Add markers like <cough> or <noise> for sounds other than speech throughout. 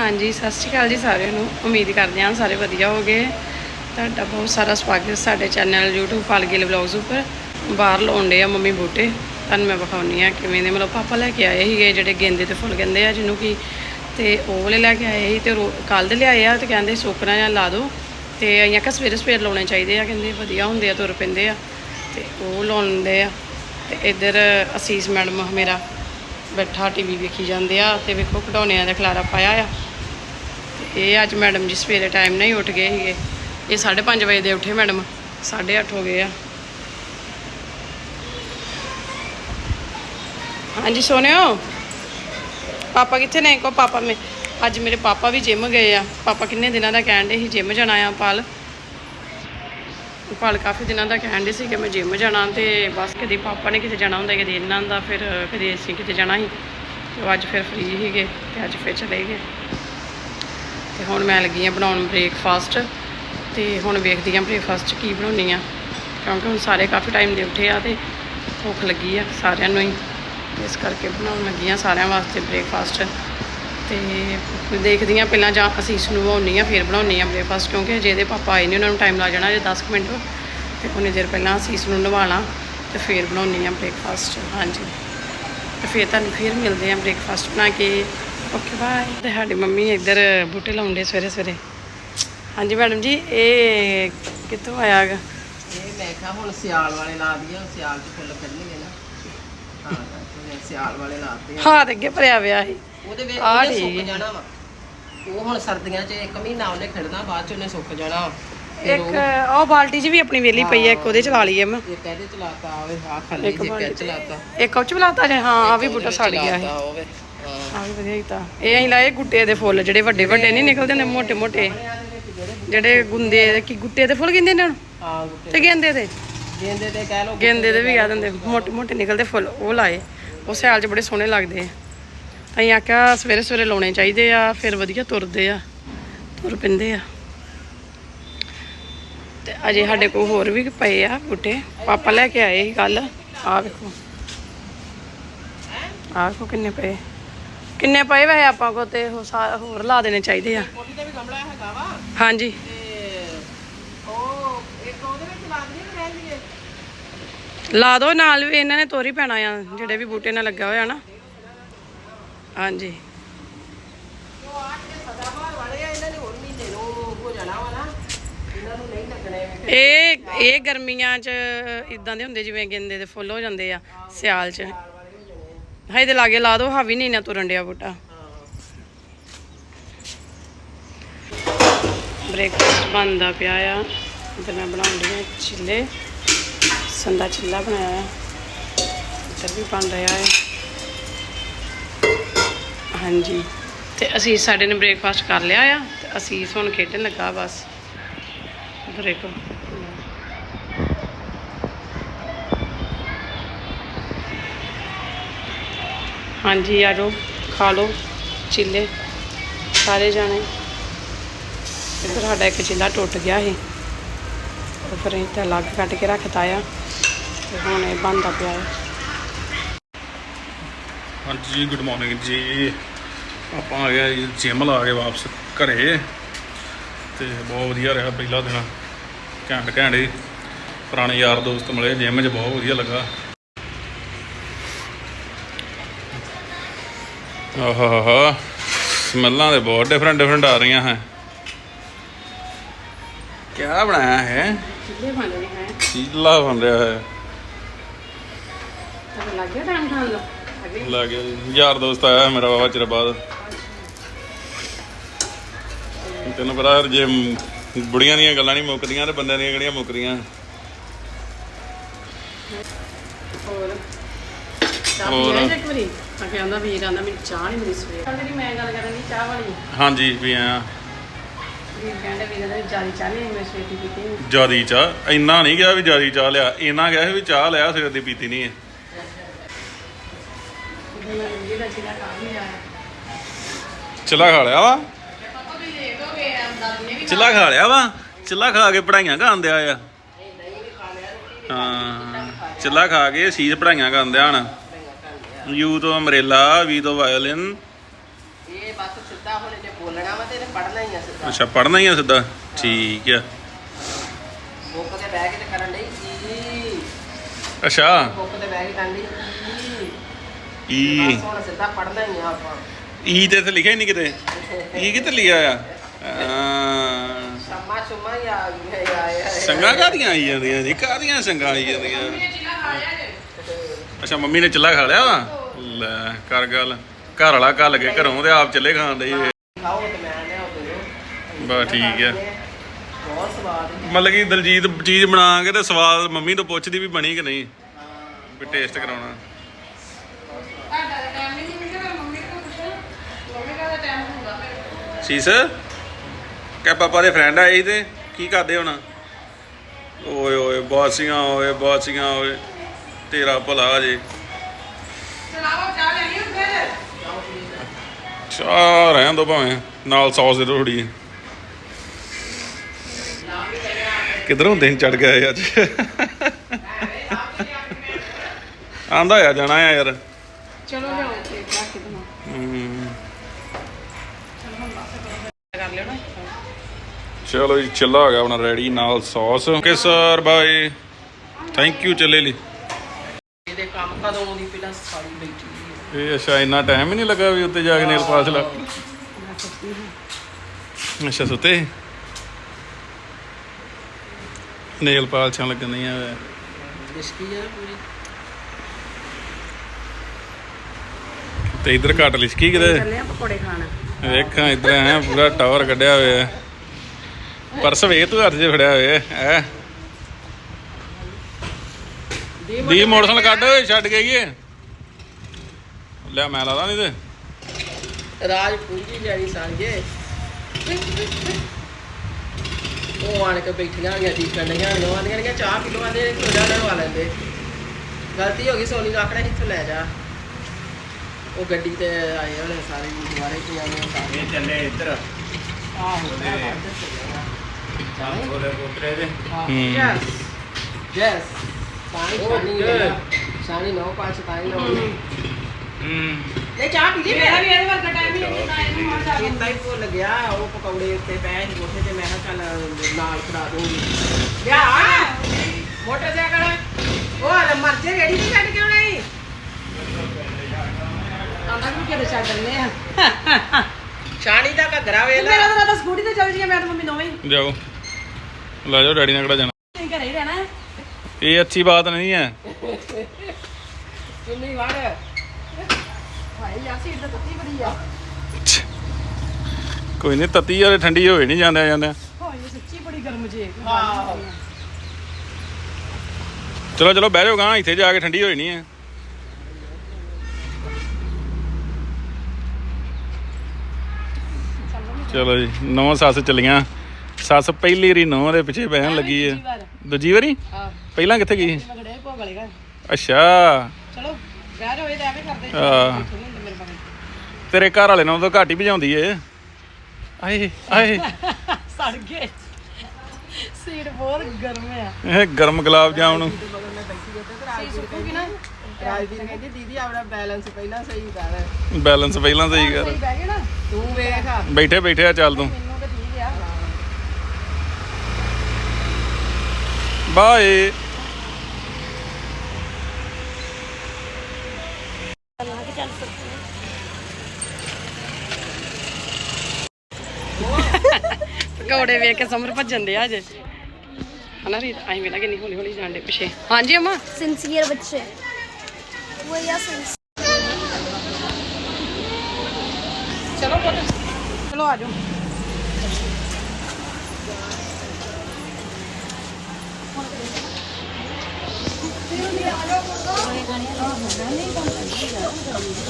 ਹਾਂਜੀ, ਸਤਿ ਸ਼੍ਰੀ ਅਕਾਲ ਜੀ ਸਾਰਿਆਂ ਨੂੰ। ਉਮੀਦ ਕਰਦੇ ਹਾਂ ਸਾਰੇ ਵਧੀਆ ਹੋਗੇ। ਤੁਹਾਡਾ ਬਹੁਤ ਸਾਰਾ ਸਵਾਗਤ ਸਾਡੇ ਚੈਨਲ YouTube ਪਾਲਗਿਲ ਵਲੌਗਸ ਉੱਪਰ। ਬਾਹਰ ਲਾਉਂਦੇ ਆ ਮੰਮੀ ਬੂਟੇ। ਤੁਹਾਨੂੰ ਮੈਂ ਵਿਖਾਉਣੀ ਆ ਕਿਵੇਂ ਦੇ, ਮਤਲਬ ਪਾਪਾ ਲੈ ਕੇ ਆਏ ਸੀਗੇ ਜਿਹੜੇ ਗੇਂਦੇ ਦੇ ਫੁੱਲ ਕਹਿੰਦੇ ਆ ਜਿਹਨੂੰ ਕਿ ਤੇ ਉਹ ਵਾਲੇ ਲੈ ਕੇ ਆਏ ਸੀ ਤੇ ਕੱਲ ਦੇ ਲਿਆਏ ਆ ਤੇ ਕਹਿੰਦੇ ਸੁੱਕਣਾ ਜਾਂ ਲਾ ਦਿਓ ਤੇ ਆਈਆਂ ਕਿ ਸਵੇਰੇ ਸਵੇਰ ਲਾਉਣੇ ਚਾਹੀਦੇ ਆ, ਕਹਿੰਦੇ ਵਧੀਆ ਹੁੰਦੇ ਆ, ਤੁਰ ਪੈਂਦੇ ਆ। ਤੇ ਉਹ ਲਾਉਂਦੇ ਆ। ਤੇ ਇੱਧਰ ਅਸੀਸ ਮੈਡਮ ਮੇਰਾ ਬੈਠਾ ਟੀਵੀ ਵੇਖੀ ਜਾਂਦੇ ਆ। ਤੇ ਵੇਖੋ ਖਿਡੌਣਿਆਂ ਦਾ ਖਲਾਰਾ ਪਾਇਆ ਆ। ਇਹ ਅੱਜ ਮੈਡਮ ਜੀ ਸਵੇਰੇ ਟਾਈਮ ਨਾਲ ਹੀ ਉੱਠ ਗਏ ਸੀਗੇ। ਇਹ 5:30 ਵਜੇ ਦੇ ਉੱਠੇ ਮੈਡਮ। 8:30 ਹੋ ਗਏ ਆ। ਹਾਂਜੀ ਸੋਨਿਓ ਪਾਪਾ ਕਿੱਥੇ ਨੇ? ਕੋ ਪਾਪਾ ਮੇ ਅੱਜ ਮੇਰੇ ਪਾਪਾ ਵੀ ਜਿਮ ਗਏ ਆ। ਪਾਪਾ ਕਿੰਨੇ ਦਿਨਾਂ ਦਾ ਕਹਿਣ ਦੇ ਸੀ ਜਿਮ ਜਾਣਾ ਆ ਪਾਲ। ਪਾਲ ਕਾਫੀ ਦਿਨਾਂ ਦਾ ਕਹਿਣ ਦੇ ਸੀ ਕਿ ਮੈਂ ਜਿਮ ਜਾਣਾ ਤੇ ਬਸ ਕਦੇ ਪਾਪਾ ਨੇ ਕਿਤੇ ਜਾਣਾ ਹੁੰਦਾ, ਕਦੇ ਇਹਨਾਂ ਦਾ ਫਿਰ ਕਦੇ ਅਸੀਂ ਕਿਤੇ ਜਾਣਾ ਸੀ। ਤੇ ਉਹ ਅੱਜ ਫਿਰ ਫ੍ਰੀ ਸੀਗੇ ਤੇ ਅੱਜ ਫਿਰ ਚਲੇ ਗਏ। ਤੇ ਹੁਣ ਮੈਂ ਲੱਗੀ ਆ ਬਣਾਉਣ ਬ੍ਰੇਕਫਾਸਟ ਤੇ ਹੁਣ ਵੇਖਦੀ ਆ ਬ੍ਰੇਕਫਾਸਟ 'ਚ ਕੀ ਬਣਾਉਣੀ ਆ ਕਿਉਂਕਿ ਹੁਣ ਸਾਰੇ ਕਾਫੀ ਟਾਈਮ ਦੇ ਉੱਠੇ ਆ ਤੇ ਭੁੱਖ ਲੱਗੀ ਆ ਸਾਰਿਆਂ ਨੂੰ ਹੀ। ਇਸ ਕਰਕੇ ਬਣਾਉਣ ਲੱਗੀ ਆ ਸਾਰਿਆਂ ਵਾਸਤੇ ਬ੍ਰੇਕਫਾਸਟ ਤੇ ਦੇਖਦੀ ਆ ਪਹਿਲਾਂ ਜਾਂ ਅਸੀਂ ਇਸ ਨੂੰ ਨਵਾਉਣੀ ਆ, ਫਿਰ ਬਣਾਉਣੀ ਆ ਬ੍ਰੇਕਫਾਸਟ ਕਿਉਂਕਿ ਜੇ ਇਹਦੇ ਪਾਪਾ ਆਏ ਨਹੀਂ ਉਹਨਾਂ ਨੂੰ ਟਾਈਮ ਲੱਗ ਜਾਣਾ ਜੇ 10 ਕੁ ਮਿੰਟ। ਤੇ ਉਹਨੇ ਦੇਰ ਪਹਿਲਾਂ ਅਸੀਂ ਇਸ ਨੂੰ ਨਵਾ ਲਾਂ ਤੇ ਫਿਰ ਬਣਾਉਣੀ ਆ ਬ੍ਰੇਕਫਾਸਟ ਹਾਂਜੀ। ਤੇ ਫਿਰ ਤੁਹਾਨੂੰ ਫਿਰ ਮਿਲਦੇ ਆ ਬ੍ਰੇਕਫਾਸਟ ਬਣਾ ਕੇ। ਓਕੇ ਬਾਏ ਤੇ ਸਾਡੀ ਮੰਮੀ ਇੱਧਰ ਬੂਟੇ ਲਾਉਂਦੇ ਸਵੇਰੇ ਸਵੇਰੇ। ਹਾਂਜੀ ਮੈਡਮ ਜੀ ਇਹ ਕਿੱਥੋਂ ਆਇਆ ਗਾ ਇਹ ਮੈਂ ਕਿਹਾ ਹੁਣ ਸਿਆਲ ਵਾਲੇ ਲਾ ਦਈਏ ਹੁਣ ਸਿਆਲ ਚ ਫੁੱਲ ਖਿੜਨਗੇ ਨਾ। ਹਾਂ ਮੈਂ ਸਿਆਲ ਵਾਲੇ ਲਾਤੇ ਆ। ਹਾਂ ਤੇ ਅੱਗੇ ਭਰਿਆ ਸੀ। ਉਹਦੇ ਵਿੱਚ ਆਹ ਉਹਨੇ ਠੀਕ ਸੁੱਕ ਹੈ। ਜਾਣਾ ਵਾ। ਉਹ ਹੁਣ ਸਰਦੀਆਂ 'ਚ ਇੱਕ ਮਹੀਨਾ ਉਹਨੇ ਖਿੜਨਾ ਬਾਅਦ 'ਚ ਉਹਨੇ ਸੁੱਕ ਜਾਣਾ। ਵਾ। ਫਿਰ ਇੱਕ ਉਹ ਉਹ ਬਾਲਟੀ 'ਚ ਵੀ ਆਪਣੀ ਵੇਲੀ ਪਈ ਹੈ ਇੱਕ ਉਹਦੇ ਚ ਲਾ ਲਈਏ ਮੈਂ। ਇਹ ਕਹਿੰਦੇ ਚਲਾਤਾ ਆਵੇ ਆ ਖਾਲੀ ਇੱਕ ਜੇ ਬਾਲਟੀ ਕਹਿ ਚਲਾਤਾ ਇੱਕ ਉਹ ਚ ਬਲਾਤਾ ਜੇ? ਹਾਂ ਆ ਵੀ ਬੂਟਾ ਸੜ ਗਿਆ ਸੀ। ਆ ਵੀ ਵਧੀਆ ਕੀਤਾ। ਇਹ ਅਸੀਂ ਲਾਏ ਗੁੱਟੇ ਦੇ ਫੁੱਲ ਜਿਹੜੇ ਵੱਡੇ ਵੱਡੇ ਨਹੀਂ ਨਿਕਲਦੇ ਨੇ ਮੋਟੇ ਮੋਟੇ। ਜਿਹੜੇ ਗੁੰਦੇ ਕੀ ਗੁੱਟੇ ਦੇ ਫੁੱਲ ਕਹਿੰਦੇ ਨੇ ਹਾਂ ਗੁੱਟੇ ਤੇ ਗੇਂਦੇ ਦੇ? ਗੇਂਦੇ ਤੇ ਕਹਿ ਲੋ ਗੇਂਦੇ ਦੇ ਵੀ ਕਹਿ ਦਿੰਦੇ ਮੋਟੇ ਮੋਟੇ ਨਿਕਲਦੇ ਫੁੱਲ ਉਹ ਲਾਏ। ਉਹ ਸਿਆਲ 'ਚ ਬੜੇ ਸੋਹਣੇ ਲੱਗਦੇ ਆ। ਅਸੀਂ ਆਖਿਆ ਸਵੇਰੇ ਸਵੇਰੇ ਲਾਉਣੇ ਚਾਹੀਦੇ ਆ ਫਿਰ ਵਧੀਆ ਤੁਰਦੇ ਆ ਤੁਰ ਪੈਂਦੇ ਆ। ਤੇ ਅਜੇ ਸਾਡੇ ਕੋਲ ਹੋਰ ਵੀ ਪਏ ਆ ਬੂਟੇ। ਪਾਪਾ ਲੈ ਕੇ ਆਏ ਸੀ ਕੱਲ ਆ ਵੇਖੋ। ਆ ਵੇਖੋ ਕਿੰਨੇ ਪਏ। ਕਿੰਨੇ ਪਏ ਵੈਸੇ ਆਪਾਂ ਕੋ ਤੇ ਉਹ ਸਾ- ਹੋਰ ਲਾ ਦੇਣੇ ਚਾਹੀਦੇ ਆ। ਕੋਠੀ ਤੇ ਵੀ ਗਮਲਾ ਹੈਗਾ ਵਾ। ਹਾਂਜੀ। ਤੇ ਉਹ ਇੱਕ ਉਹਦੇ ਵਿੱਚ ਲਾ ਦਈਏ ਕਿ ਰਹਿ ਜੀਏ ਲਾ ਦੋ ਨਾਲ ਵੀ ਇਹਨਾਂ ਨੇ ਤੋਰੀ ਪੈਣਾ ਆ ਜਿਹੜੇ ਵੀ ਬੂਟੇ ਨਾਲ ਲੱਗਾ ਹੋਇਆ ਨਾ। ਹਾਂਜੀ। ਉਹ ਆ ਕੇ ਸਦਾਬਹਾਰ ਵਾਲੇ ਆ ਇਹਨਾਂ ਨੇ ਹੋਰ ਮਹੀਨੇ ਨੂੰ ਹੋ ਜਾਣਾ ਵਾ ਨਾ। ਇਹਨਾਂ ਨੂੰ ਨਹੀਂ ਲੱਗਣੇ ਇਹ ਇਹ ਗਰਮੀਆਂ 'ਚ ਇਦਾਂ ਦੇ ਹੁੰਦੇ ਜਿਵੇਂ ਗੇਂਦੇ ਦੇ ਫੁੱਲ ਹੋ ਜਾਂਦੇ ਆ ਸਿਆਲ 'ਚ। ਹਾਏ ਦੇ ਲਾਗੇ ਲਾ ਦੋ, ਹਾਵੀ ਨਹੀਂ ਨਾ ਤੁਰਨ ਡਿਆ ਬੂਟਾ। ਬ੍ਰੇਕਫਾਸਟ ਬਣਦਾ ਪਿਆ ਆ। ਤੇ ਮੈਂ ਬਣਾਉਂਦੀ ਆ ਚਿੱਲੇ। ਸੰਦਾ ਚਿੱਲਾ ਬਣਾਇਆ ਆ ਇੱਧਰ ਵੀ ਬਣ ਰਿਹਾ ਹੈ ਹਾਂਜੀ। ਤੇ ਅਸੀਂ ਸਾਡੇ ਨੇ ਬ੍ਰੇਕਫਾਸਟ ਕਰ ਲਿਆ ਆ। ਤੇ ਅਸੀਂ ਹੁਣ ਖੇਡਣ ਲੱਗਾ ਬਸ। ਬ੍ਰੇਕ ਹਾਂਜੀ, ਆ ਜਾਓ, ਖਾ ਲਓ, ਚਿੱਲੇ, ਸਾਰੇ ਜਾਣੇ। ਇੱਧਰ ਸਾਡਾ ਇੱਕ ਚਿੱਲਾ ਟੁੱਟ ਗਿਆ ਸੀ। ਉਹ ਫਿਰ ਅਸੀਂ ਤਾਂ ਅਲੱਗ ਕੱਟ ਕੇ ਰੱਖਤਾ ਆ ਤੇ ਹੁਣ ਇਹ ਬਣਦਾ ਪਿਆ ਹੈ ਹਾਂਜੀ ਜੀ ਗੁੱਡ ਮਾਰਨਿੰਗ ਜੀ। ਆਪਾਂ ਆ ਗਏ ਜਿਮ ਲਾ ਕੇ ਵਾਪਸ ਘਰੇ। ਤੇ ਬਹੁਤ ਵਧੀਆ ਰਿਹਾ ਪਹਿਲਾ ਦਿਨ। ਘੈਂਟ ਘੈਂਟ ਹੀ ਪੁਰਾਣੇ ਯਾਰ ਦੋਸਤ ਮਿਲੇ ਜਿਮ 'ਚ ਬਹੁਤ ਵਧੀਆ ਲੱਗਾ। ਆਹਾ ਸਮੈਲਾਂ ਦੇ ਬਹੁਤ ਡਿਫਰੈਂਟ ਡਿਫਰੈਂਟ ਆ ਰਹੀਆਂ ਹੈ। ਕੀ ਬਣਾਇਆ ਹੈ? ਚਿੱਲੇ ਬਣ ਰਹੇ ਹੈ। ਚੀਲਾ ਬਣ ਰਿਹਾ ਹੈ। ਤਾਂ ਲੱਗ ਗਿਆ ਟਾਈਮ ਖਾਣ ਦਾ? ਅੱਗੇ ਲੱਗ ਗਿਆ ਜੀ। ਯਾਰ ਦੋਸਤ ਆਇਆ ਮੇਰਾ ਬਾਬਾ ਚਿਰ ਬਾਅਦ। ਤੈਨੂੰ ਪਤਾ ਯਾਰ ਜੇ ਬੁੜੀਆਂ ਦੀਆਂ ਗੱਲਾਂ ਨਹੀਂ ਮੁੱਕਦੀਆਂ ਤੇ ਬੰਦਿਆਂ ਦੀਆਂ ਕਿਹੜੀਆਂ ਮੁੱਕਦੀਆਂ? ਹੋਰ? ਚਾਹ ਹੋਰ। ਪੀਆ ਇੱਕ ਵਾਰੀ? ਤਾਂ ਕਹਿੰਦਾ ਵੀਰ ਆਂਦਾ ਮੈਨੂੰ ਚਾਹ ਨਹੀਂ ਮਿਲੀ ਸਵੇਰ। ਜਿਹੜੀ ਮੈਂ ਗੱਲ ਕਰਨ ਦੀ ਚਾਹ ਵਾਲੀ। ਹਾਂਜੀ ਵੀ ਆ। ਵੀਰ ਕਹਿੰਦੇ ਵੀਰ ਦਾ ਜਾਰੀ ਚਾਹ ਨਹੀਂ ਮੈਂ ਸਵੇਰ ਦੀ ਪੀਤੀ ਨਹੀਂ ਜਿਆਦੀ ਚਾਹ? ਇੰਨਾ ਨਹੀਂ ਗਿਆ ਵੀ ਜਿਆਦੀ ਚਾਹ ਲਿਆ। ਇੰਨਾ ਗਿਆ ਸੀ ਵੀ ਚਾਹ ਲਿਆ ਸਵੇਰ ਦੀ ਪੀਤੀ ਨਹੀਂ ਹੈ ਮੈਂ ਵੀਰ ਦਾ ਚਿਲਾ ਖਾ ਨਹੀਂ ਆਇਆ ਚਿੱਲਾ ਖਾ ਲਿਆ ਵਾ? ਪਾਪਾ ਵੀ ਲੇਟ ਹੋ ਗਏ ਆ ਦਾਦੀ ਨੇ ਵੀ ਚਿੱਲਾ ਖਾ ਲਿਆ ਵਾ? ਚਿੱਲਾ ਖਾ ਕੇ ਪੜਾਈਆਂ ਖਾਂਦਿਆ ਆ? ਹਾਂ ਚਿੱਲਾ ਖਾ ਕੇ ਸੀਜ਼ ਪੜਾਈਆਂ ਖਾਂਦਿਆ ਹਣ ਯੂ ਤੋਂ ਅਮਰੇਲਾ ਵੀ ਤੋਂ ਵਾਇਲਿਨ ਇਹ ਬਸ ਸਿੱਧਾ ਹੁਣ ਇਹਨੇ ਬੋਲਣਾ ਵਾ ਤੇ ਇਹਨੇ ਪੜਨਾ ਹੀ ਆ ਸਿੱਧਾ। ਅੱਛਾ ਪੜਨਾ ਹੀ ਆ ਸਿੱਧਾ? ਠੀਕ ਆ। ਬੁੱਕ ਤੇ ਬਹਿ ਕੇ ਤੇ ਕਰਨ ਲਈ ਈ ਅੱਛਾ। ਬੁੱਕ ਤੇ ਬਹਿ ਕੇ ਕਰਨ ਲਈ ਈ। ਈ ਬਸ ਹੁਣ ਸਿੱਧਾ ਪੜਨਾ ਹੀ ਆ ਆਪਾਂ। ਈ ਤੇ ਇੱਥੇ ਲਿਖਿਆ ਹੀ ਨਹੀਂ ਕਿਤੇ? ਈ ਕਿਤੇ ਲਿਖਿਆ ਆ? <laughs> ਆ ਸ਼ਮਾ ਸੰਗਾ ਕਾਦੀਆਂ ਆਈ ਜਾਂਦੀਆਂ ਜੀ? ਕਾਦੀਆਂ ਸੰਗਾ ਆਈ ਜਾਂਦੀਆਂ? ਅੱਛਾ, ਮੰਮੀ ਨੇ ਚੁੱਲ੍ਹਾ ਖਾ ਲਿਆ? ਵਾ ਲੈ, ਕਰ ਗੱਲ। ਘਰ ਵਾਲਾ ਕੱਲ ਕੇ ਘਰੋਂ ਤੇ ਆਪ ਚੱਲੇ ਖਾਣ ਲਈ ਖਾਓ ਤੇ ਮੈਂ ਲਿਆਓ ਦੇ ਦਿਓ ਠੀਕ ਆ। ਬਹੁਤ ਸਵਾਦ ਮਤਲਬ ਕਿ ਦਲਜੀਤ ਚੀਜ਼ ਬਣਾ ਕੇ ਤੇ ਸਵਾਦ ਮੰਮੀ ਤੋਂ ਪੁੱਛਦੀ ਵੀ ਬਣੀ ਕਿ ਨਹੀਂ, ਵੀ ਟੇਸਟ ਕਰਾਉਣਾ। ਸੀਸ ਕਹ ਪਾਪਾ ਦੇ ਫਰੈਂਡ ਆਏ ਸੀ ਤੇ ਕੀ ਕਰਦੇ ਹੋਣਾ? ਓਏ ਓਏ, ਬਾਸੀਆਂ ਓਏ ਬਾਸੀਆਂ, ਓਏ। ਤੇਰਾ ਭਲਾ ਜੇ। ਚਲਾਓ ਚਾਹ ਰਹਿਣ ਦੋ ਭਾਵੇਂ ਨਾਲ ਸੌਸ ਦੇ ਥੋੜੀ ਕਿਧਰੋਂ ਦਿਨ ਚੜ ਗਿਆ ਇਹ ਅੱਜ? ਆਂਦਾ ਆ ਜਾਣਾ ਆ ਯਾਰ। ਚਲੋ ਰੱਖ ਕਰ ਲਿਓ ਨਾ? ਚਲੋ ਜੀ ਚਿੱਲਾ ਹੋ ਗਿਆ ਆਪਣਾ ਰੈਡੀ ਨਾਲ sauce. Okay sir bye. Thank you ਚੱਲੇ ਲਈ। ਕਦੋਂ ਦੀ ਪਹਿਲਾਂ ਸਾਰੀ ਬੈਠੀ ਹੈ। ਇਹ ਅੱਛਾ ਇੰਨਾ ਟਾਈਮ ਹੀ ਨਹੀਂ ਲੱਗਾ ਵੀ ਉੱਤੇ ਜਾ ਕੇ ਨੇਲ ਪਾਸ ਲਾ ਅੱਛਾ ਸੁੱਤੇ ਨੇਲ ਪਾਲਸ਼ਾਂ ਲੱਗਣੀਆਂ ਵੇ। ਹੈ ਪੂਰੀ? ਤੇ ਇਧਰ ਘੱਟ ਲਿਸ਼ਕੀ ਕਿਤੇ? ਚੱਲੇ ਆ ਪਕੌੜੇ ਖਾਣ। ਵੇਖਾਂ ਇਧਰ ਹੈ ਪੂਰਾ ਟਾਵਰ ਕੱਢਿਆ ਹੋਇਆ। ਪਰਸ ਵੇ ਤੂੰ ਹੱਥ 'ਚ ਫੜਿਆ ਹੋਇਆ ਹੈ? ਦੀ ਮੋਟਰਸਾਈਕਲ ਕੱਢ ਓਏ, ਛੱਡ ਕੇ ਗਈ ਲੈ ਮੈਂ ਲਾਦਾ ਨਹੀਂ ਤੇ ਰਾਜ ਪੂੰਜੀ ਜਾਨੀ ਸਾਂਝੇ। ਉਹ ਆਣ ਕੇ ਬੈਠੀਆਂ ਹੋਈਆਂ ਦੀ ਕੰਡੀਆਂ ਨੂੰ ਆਂਦੀਆਂ ਨੇ ਚਾਹ ਪੀ ਲਓ ਆਂਦੇ ਥੋੜਾ ਲਵਾ ਲੈਂਦੇ। ਗਲਤੀ ਹੋ ਗਈ ਸੋਨੀ ਨੂੰ ਆਖਣਾ ਇੱਥੋਂ ਲੈ ਜਾ। ਉਹ ਗੱਡੀ ਤੇ ਆਏ ਹੋਣੇ ਸਾਰੇ ਜੀ ਦੁਆਰੇ ਤੇ ਆਏ ਸਾਰੇ ਇਹ ਚੱਲੇ ਇੱਧਰ। ਆਹੋ ਉਹਦੇ ਪੁੱਤਰੇ ਦੇ। ਹੂੰ। ਯੈਸ ਯੈਸ ਪਾਣੀ ਪਾਣੀ Okay. ਸਾਨੀ ਨੋ ਪਾਸ ਪਾਣੀ ਨੋ। ਹੂੰ ਲੈ ਚਾਹ ਪੀ ਲਈ ਮੇਰਾ ਵੀ ਇਹਦੇ ਵਰਗਾ ਟਾਈਮ ਹੀ ਨਹੀਂ ਹੁੰਦਾ ਇਹਨੂੰ ਮਾਰ ਜਾ ਇੰਨਾ ਹੀ ਭੁੱਲ ਗਿਆ ਉਹ ਪਕੌੜੇ ਉੱਤੇ ਪਏ ਸੀ ਕੋਠੇ ਤੇ ਮੈਂ ਕਿਹਾ ਚੱਲ ਨਾਲ ਖੜਾ ਦੂੰਗੀ ਲਿਆ। ਮੋਟਰਸਾਈਕਲ ਉਹ ਆ ਮਰ ਜੇ ਰੇੜੀ ਨਹੀਂ ਛੱਡ ਕੇ ਆਉਣਾ ਈ। ਆਂਦਾ ਕਿ ਕਿਹੜੇ ਛੱਡ ਦਿੰਦੇ ਆ। ਸ਼ਾਨੀ ਦਾ ਘੱਗਰਾ ਵੇਖ ਮੇਰਾ ਲੈ। ਤਾਂ ਰਾਤਾ ਸਕੂਟੀ ਤੇ ਚੱਲ ਜੀਏ ਮੈਂ ਤਾਂ ਮੰਮੀ ਹੀ। ਜਾਓ। ਲੈ ਜਾਓ ਡੈਡੀ ਨਾਲ ਕਿਹੜਾ ਜਾਣਾ। ਘਰੇ ਹੀ ਰਹਿਣਾ। ਹੈ ਇਹ ਅੱਛੀ ਬਾਤ ਨਹੀਂ ਹੈ। ਚੁੰਨੀ ਵੜ। ਭਾਈ ਯਾਰ ਸੀਟ ਤਾਂ ਤੱਤੀ ਬੜੀ ਆ। ਕੋਈ ਨਹੀਂ ਤਤੀ ਵਾਲੇ ਠੰਡੀ ਹੋਏ ਨਹੀਂ ਜਾਂਦੇ ਜਾਂਦੇ। ਹਾਂ ਇਹ ਸੱਚੀ ਬੜੀ ਗਰਮ ਜੇ। ਆਹੋ। ਚਲੋ ਚਲੋ ਬਹਿ ਜਾਓ ਗਾਂ ਇੱਥੇ ਜਾ ਕੇ ਠੰਡੀ ਹੋਈ ਨਹੀਂ ਹੈ। ਚਲੋ ਜੀ ਨੌ ਸੱਸ ਚਲੀਆਂ। ਸੱਸ ਪਹਿਲੀ ਵਾਰੀ ਨੌ ਦੇ ਪਿੱਛੇ ਬਹਿਣ ਲੱਗੀ ਹੈ। ਦੂਜੀ ਵਾਰੀ? ਹਾਂ। ਪਹਿਲਾਂ ਕਿੱਥੇ ਗਈ ਮਗੜੇ ਭੋਗਲੇ ਘਰ। ਅੱਛਾ। ਚਲੋ ਜਾਓ ਇਹ ਤਾਂ ਐਵੇਂ ਕਰਦੇ ਹਾਂ। ਨੀ ਮੇਰੇ ਤੇਰੇ ਘਰ ਵਾਲੇ ਨਾਲ ਤਾਂ ਘੱਟ ਹੀ ਭਜਾਉਂਦੀ ਏ। ਆਏ ਆਏ। <laughs> ਸੜ ਗਏ। ਸੀਟ ਬਹੁਤ ਗਰਮ ਆ। ਇਹ ਗਰਮ ਗੁਲਾਬ ਜਾਮਨ ਸੀ ਸੁੱਕੂਗੀ ਨਾ ਰਾਜਵੀਰ ਕਹਿੰਦੀ ਦੀਦੀ ਆਪਣਾ ਬੈਲੈਂਸ ਪਹਿਲਾਂ ਸਹੀ ਕਰ। ਬੈਲੈਂਸ ਪਹਿਲਾਂ ਸਹੀ ਕਰ। ਸਹੀ ਬਹਿ ਗਏ ਨਾ। ਤੂੰ ਵੇਖ। ਬੈਠੇ ਬੈਠੇ ਆ ਚੱਲ ਤੂੰ ਮੈਨੂੰ ਤਾਂ ਠੀਕ ਆ ਬਾਏ ਪਕੌੜੇ ਵੇਖ ਕੇ ਸਮਰ ਭੱਜਣ ਦੇ ਅਜੇ ਹਨਾ ਰੀਤ ਆਈ ਵੇਲਾ ਕਿੰਨੀ ਹੌਲੀ ਹੌਲੀ ਜਾਣ ਦੇ ਪਿੱਛੇ ਹਾਂਜੀ ਅਮਾ सिंसियर बच्चे वो या सिंस ਚਲੋ ਪੁੱਤ ਚਲੋ ਆ ਜਾਓ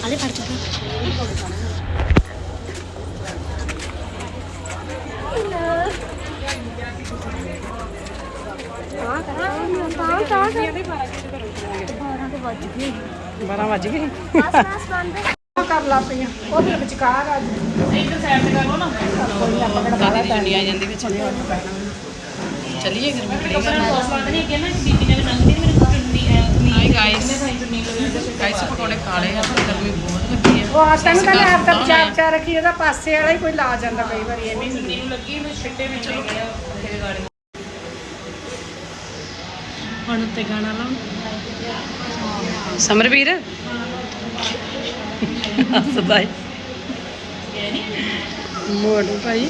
അതെ പഠിച്ചു ਬਾਰਾਂ ਵਜ ਗਏ ਕਰ ਲਾ ਪਈਆਂ ਉਹਦੇ ਵਿਚਕਾਰ ਆ ਜੀ ਇਧਰ ਸਾਈਡ ਤੇ ਕਰ ਲਓ ਨਾ ਕੋਈ ਨਾ ਪਕੜ ਬਾਹਰ ਜਾਂਦੀ ਆ ਜਾਂਦੀ ਵਿੱਚ ਚਲੀਏ ਗਰਮੀ ਕਿਹੜੀ ਕਰਨਾ ਕਹਿੰਦੇ ਆਪ ਤਾਂ ਵਿਚਾਰ ਵਿਚਾਰ ਰੱਖੀ ਉਹਦਾ ਪਾਸੇ ਵਾਲਾ ਹੀ ਕੋਈ ਲਾ ਜਾਂਦਾ ਕਈ ਵਾਰੀ ਐਵੇਂ ਨਹੀਂ ਮੈਨੂੰ ਲੱਗੀ ਮੈਂ ਛੱਡੇ ਵਿੱਚ ਚਲੋ। ਤੇਰੇ ਗਾੜੀ। ਹੁਣ ਤੇ ਗਾਣਾ ਲਾਉਂ। ਸਮਰਵੀਰ? ਹੱਸਦਾ ਹੈ ਮੋੜੂ ਭਾਈ।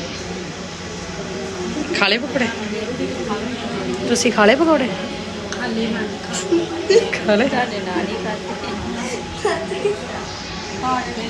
ਖਾਲੇ ਪਕੌੜੇ? ਤੁਸੀਂ ਖਾਲੇ ਪਕੌੜੇ? ਖਾਲੇ ਖਾਲੇ ਸਾਡੇ ਨਾਲ ਹੀ ਖਾਤੇ Thank you.